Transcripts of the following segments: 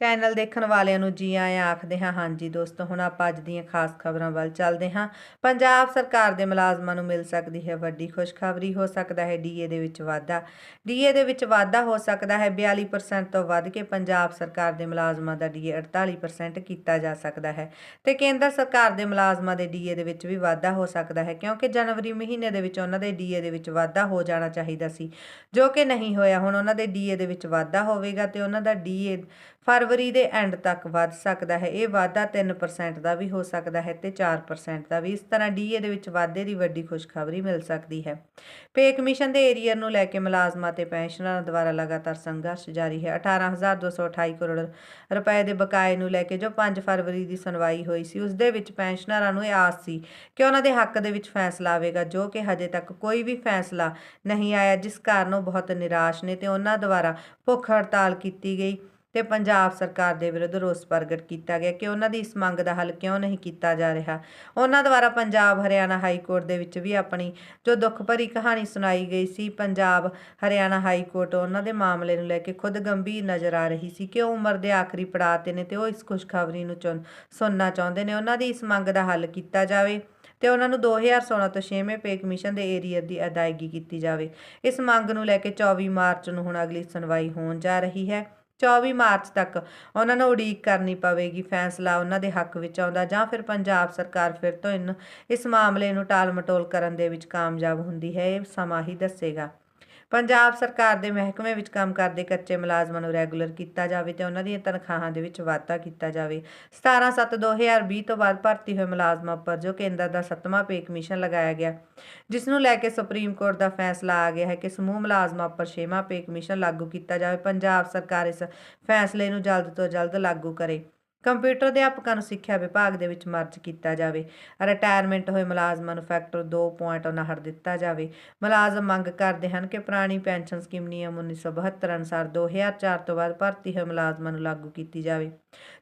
Channel ਦੇਖਣ ਵਾਲਿਆਂ ਨੂੰ ਜੀ ਆਇਆਂ ਆਖਦੇ ਹਾਂ, ਹਾਂਜੀ ਦੋਸਤੋ, ਹੁਣ ਆਪਾਂ ਅੱਜ ਦੀਆਂ ਖਾਸ ਖਬਰਾਂ ਵੱਲ ਚੱਲਦੇ ਹਾਂ। ਪੰਜਾਬ ਸਰਕਾਰ ਦੇ ਮੁਲਾਜ਼ਮਾਂ ਨੂੰ ਮਿਲ ਸਕਦੀ ਹੈ ਵੱਡੀ ਖੁਸ਼ਖਬਰੀ, ਹੋ ਸਕਦਾ ਹੈ ਡੀਏ ਦੇ ਵਿੱਚ ਵਾਧਾ। ਡੀਏ ਦੇ ਵਿੱਚ ਵਾਧਾ ਹੋ ਸਕਦਾ ਹੈ 42% ਤੋਂ ਵੱਧ ਕੇ ਪੰਜਾਬ ਸਰਕਾਰ ਦੇ ਮੁਲਾਜ਼ਮਾਂ ਦਾ ਡੀਏ 48% ਕੀਤਾ ਜਾ ਸਕਦਾ ਹੈ। ਤੇ ਕੇਂਦਰ ਸਰਕਾਰ ਦੇ ਮੁਲਾਜ਼ਮਾਂ ਦੇ ਡੀਏ ਦੇ ਵਿੱਚ ਵੀ ਵਾਧਾ ਹੋ ਸਕਦਾ ਹੈ, ਕਿਉਂਕਿ ਜਨਵਰੀ ਮਹੀਨੇ ਦੇ ਵਿੱਚ ਉਹਨਾਂ ਦੇ ਡੀਏ ਦੇ ਵਿੱਚ ਵਾਧਾ ਹੋ ਜਾਣਾ ਚਾਹੀਦਾ ਸੀ। ਜੋ ਕਿ ਨਹੀਂ ਹੋਇਆ, ਹੁਣ ਉਹਨਾਂ ਦੇ ਡੀਏ ਦੇ ਵਿੱਚ ਵਾਧਾ ਹੋਵੇਗਾ ਤੇ ਉਹਨਾਂ ਦਾ ਡੀਏ ਫਰਵਰੀ ਦੇ ਐਂਡ ਤੱਕ ਵੱਧ ਸਕਦਾ ਹੈ। ਇਹ ਵਾਧਾ 3% ਦਾ ਵੀ ਹੋ ਸਕਦਾ ਹੈ ਤੇ 4% ਦਾ ਵੀ। ਇਸ ਤਰ੍ਹਾਂ ਡੀਏ ਦੇ ਵਿੱਚ ਵਾਧੇ ਦੀ ਵੱਡੀ ਖੁਸ਼ਖਬਰੀ ਮਿਲ ਸਕਦੀ ਹੈ। ਪੇ ਕਮਿਸ਼ਨ ਦੇ ਏਰੀਅਰ ਨੂੰ ਲੈ ਕੇ ਮੁਲਾਜ਼ਮਾਂ ਤੇ ਪੈਨਸ਼ਨਰਾਂ ਦੁਆਰਾ ਲਗਾਤਾਰ ਸੰਘਰਸ਼ ਜਾਰੀ ਹੈ। 18228 ਕਰੋੜ ਰੁਪਏ ਦੇ ਬਕਾਏ ਨੂੰ ਲੈ ਕੇ ਜੋ 5 ਫਰਵਰੀ ਦੀ ਸੁਣਵਾਈ ਹੋਈ ਸੀ, ਉਸ ਦੇ ਵਿੱਚ ਪੈਨਸ਼ਨਰਾਂ ਨੂੰ ਇਹ ਆਸ ਸੀ ਕਿ ਉਹਨਾਂ ਦੇ ਹੱਕ ਦੇ ਵਿੱਚ ਫੈਸਲਾ ਆਵੇਗਾ, ਜੋ ਕਿ ਹਜੇ ਤੱਕ ਕੋਈ ਵੀ ਫੈਸਲਾ ਨਹੀਂ ਆਇਆ, ਜਿਸ ਕਾਰਨ ਉਹ ਬਹੁਤ ਨਿਰਾਸ਼ ਨੇ ਤੇ ਉਹਨਾਂ ਦੁਆਰਾ ਭੁੱਖ ਹੜਤਾਲ ਕੀਤੀ ਗਈ। ਤੇ ਪੰਜਾਬ ਸਰਕਾਰ ਦੇ ਵਿਰੁੱਧ ਰੋਸ ਪ੍ਰਗਟ ਕੀਤਾ ਗਿਆ ਕਿ ਉਹਨਾਂ ਦੀ ਇਸ ਮੰਗ ਦਾ ਹੱਲ ਕਿਉਂ ਨਹੀਂ ਕੀਤਾ ਜਾ ਰਿਹਾ। ਉਹਨਾਂ ਦੁਆਰਾ ਪੰਜਾਬ, ਹਰਿਆਣਾ ਹਾਈ ਕੋਰਟ ਦੇ ਵਿੱਚ ਵੀ ਆਪਣੀ ਜੋ ਦੁੱਖ ਭਰੀ ਕਹਾਣੀ ਸੁਣਾਈ ਗਈ ਸੀ, ਪੰਜਾਬ, ਹਰਿਆਣਾ ਹਾਈ ਕੋਰਟ ਉਹਨਾਂ ਦੇ ਮਾਮਲੇ ਨੂੰ ਲੈ ਕੇ ਖੁਦ ਗੰਭੀਰ ਨਜ਼ਰ ਆ ਰਹੀ ਸੀ ਕਿ ਉਹ ਉਮਰ ਦੇ ਆਖਰੀ ਪੜਾਅ ਤੇ ਨੇ ਤੇ ਉਹ ਇਸ ਖੁਸ਼ਖਬਰੀ ਨੂੰ ਚੁਣ, ਸੁਣਨਾ ਚਾਹੁੰਦੇ ਨੇ। ਉਹਨਾਂ ਦੀ ਇਸ ਮੰਗ ਦਾ ਹੱਲ ਕੀਤਾ ਜਾਵੇ ਤੇ ਉਹਨਾਂ ਨੂੰ 2016 ਤੋਂ 6ਵੇਂ ਪੇ ਕਮਿਸ਼ਨ ਦੇ ਏਰੀਅਰ ਦੀ ਅਦਾਇਗੀ ਕੀਤੀ ਜਾਵੇ। ਇਸ ਮੰਗ ਨੂੰ ਲੈ ਕੇ 24 ਮਾਰਚ ਨੂੰ ਹੁਣ ਅਗਲੀ ਸੁਣਵਾਈ ਹੋਣ ਜਾ ਰਹੀ ਹੈ। 24 ਮਾਰਚ ਤੱਕ ਉਹਨਾਂ ਨੂੰ ਉਡੀਕ ਕਰਨੀ ਪਵੇਗੀ। ਫੈਸਲਾ ਉਹਨਾਂ ਦੇ ਹੱਕ ਵਿੱਚ ਆਉਂਦਾ ਜਾਂ ਫਿਰ ਪੰਜਾਬ ਸਰਕਾਰ ਫਿਰ ਤੋਂ ਇਨ, ਇਸ ਮਾਮਲੇ ਨੂੰ ਟਾਲ-ਮਟੋਲ ਕਰਨ ਦੇ ਵਿੱਚ ਕਾਮਯਾਬ ਹੁੰਦੀ ਹੈ, ਇਹ ਸਮਾਂ ਹੀ ਦੱਸੇਗਾ। ਪੰਜਾਬ ਸਰਕਾਰ ਦੇ ਮਹਿਕਮੇ ਵਿੱਚ ਕੰਮ ਕਰਦੇ ਕੱਚੇ ਮੁਲਾਜ਼ਮਾਂ ਨੂੰ ਰੈਗੂਲਰ ਕੀਤਾ ਜਾਵੇ ਤੇ ਉਹਨਾਂ ਦੀਆਂ ਤਨਖਾਹਾਂ ਦੇ ਵਿੱਚ ਵਾਧਾ ਕੀਤਾ ਜਾਵੇ। 17/7/2020 ਤੋਂ ਬਾਅਦ ਭਰਤੀ ਹੋਏ ਮੁਲਾਜ਼ਮਾਂ ਉੱਪਰ ਜੋ ਕੇਂਦਰ ਦਾ ਸੱਤਵਾਂ ਪੇ ਕਮਿਸ਼ਨ ਲਗਾਇਆ ਗਿਆ, ਜਿਸ ਨੂੰ ਲੈ ਕੇ ਸੁਪਰੀਮ ਕੋਰਟ ਦਾ ਫੈਸਲਾ ਆ ਗਿਆ ਹੈ ਕਿ ਸਮੂਹ ਮੁਲਾਜ਼ਮਾਂ ਉੱਪਰ ਛੇਵਾਂ ਪੇ ਕਮਿਸ਼ਨ ਲਾਗੂ ਕੀਤਾ ਜਾਵੇ। ਪੰਜਾਬ ਸਰਕਾਰ ਇਸ ਫੈਸਲੇ ਨੂੰ ਜਲਦ ਤੋਂ ਜਲਦ ਲਾਗੂ ਕਰੇ। ਕੰਪਿਊਟਰ ਅਧਿਆਪਕਾਂ ਨੂੰ ਸਿੱਖਿਆ ਵਿਭਾਗ ਦੇ ਵਿੱਚ ਮਰਜ ਕੀਤਾ ਜਾਵੇ। ਰਿਟਾਇਰਮੈਂਟ ਹੋਏ ਮੁਲਾਜ਼ਮਾਂ ਨੂੰ ਫੈਕਟਰ 2.59 ਦਿੱਤਾ ਜਾਵੇ। ਮੁਲਾਜ਼ਮ ਮੰਗ ਕਰਦੇ ਹਨ ਕਿ ਪੁਰਾਣੀ ਪੈਨਸ਼ਨ ਸਕੀਮ ਨਿਯਮ 1972 ਅਨੁਸਾਰ 2004 ਤੋਂ ਬਾਅਦ ਭਰਤੀ ਹੋਏ ਮੁਲਾਜ਼ਮਾਂ ਨੂੰ ਲਾਗੂ ਕੀਤੀ ਜਾਵੇ।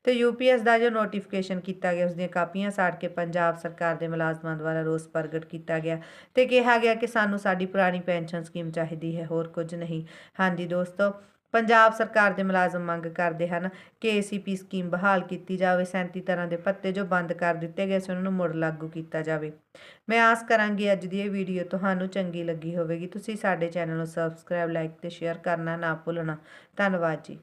ਤੇ ਯੂਪੀਐਸ ਦਾ ਜੋ ਨੋਟੀਫਿਕੇਸ਼ਨ ਕੀਤਾ ਗਿਆ ਉਸ ਦੀਆਂ ਕਾਪੀਆਂ ਸਾੜ ਕੇ ਪੰਜਾਬ ਸਰਕਾਰ ਦੇ ਮੁਲਾਜ਼ਮਾਂ ਦੁਆਰਾ ਰੋਸ ਪ੍ਰਗਟ ਕੀਤਾ ਗਿਆ ਤੇ ਕਿਹਾ ਗਿਆ ਕਿ ਸਾਨੂੰ ਸਾਡੀ ਪੁਰਾਣੀ ਪੈਨਸ਼ਨ ਸਕੀਮ ਚਾਹੀਦੀ ਹੈ, ਹੋਰ ਕੁਝ ਨਹੀਂ। ਹਾਂਜੀ ਦੋਸਤੋ ਪੰਜਾਬ ਸਰਕਾਰ ਦੇ ਮੁਲਾਜ਼ਮ ਮੰਗ ਕਰਦੇ ਹਨ ਕਿ ਏਸੀਪੀ ਸਕੀਮ ਬਹਾਲ ਕੀਤੀ ਜਾਵੇ 37 ਤਰ੍ਹਾਂ ਦੇ ਪੱਤੇ ਜੋ ਬੰਦ ਕਰ ਦਿੱਤੇ ਗਏ ਸੀ, ਉਹਨਾਂ ਨੂੰ ਮੁੜ ਲਾਗੂ ਕੀਤਾ ਜਾਵੇ। ਮੈਂ ਆਸ ਕਰਾਂਗੀ ਅੱਜ ਦੀ ਇਹ ਵੀਡੀਓ ਤੁਹਾਨੂੰ ਚੰਗੀ ਲੱਗੀ ਹੋਵੇਗੀ। ਤੁਸੀਂ ਸਾਡੇ ਚੈਨਲ ਨੂੰ ਸਬਸਕ੍ਰਾਈਬ ਲਾਈਕ ਤੇ ਸ਼ੇਅਰ ਕਰਨਾ ਨਾ ਭੁੱਲਣਾ। ਧੰਨਵਾਦ ਜੀ।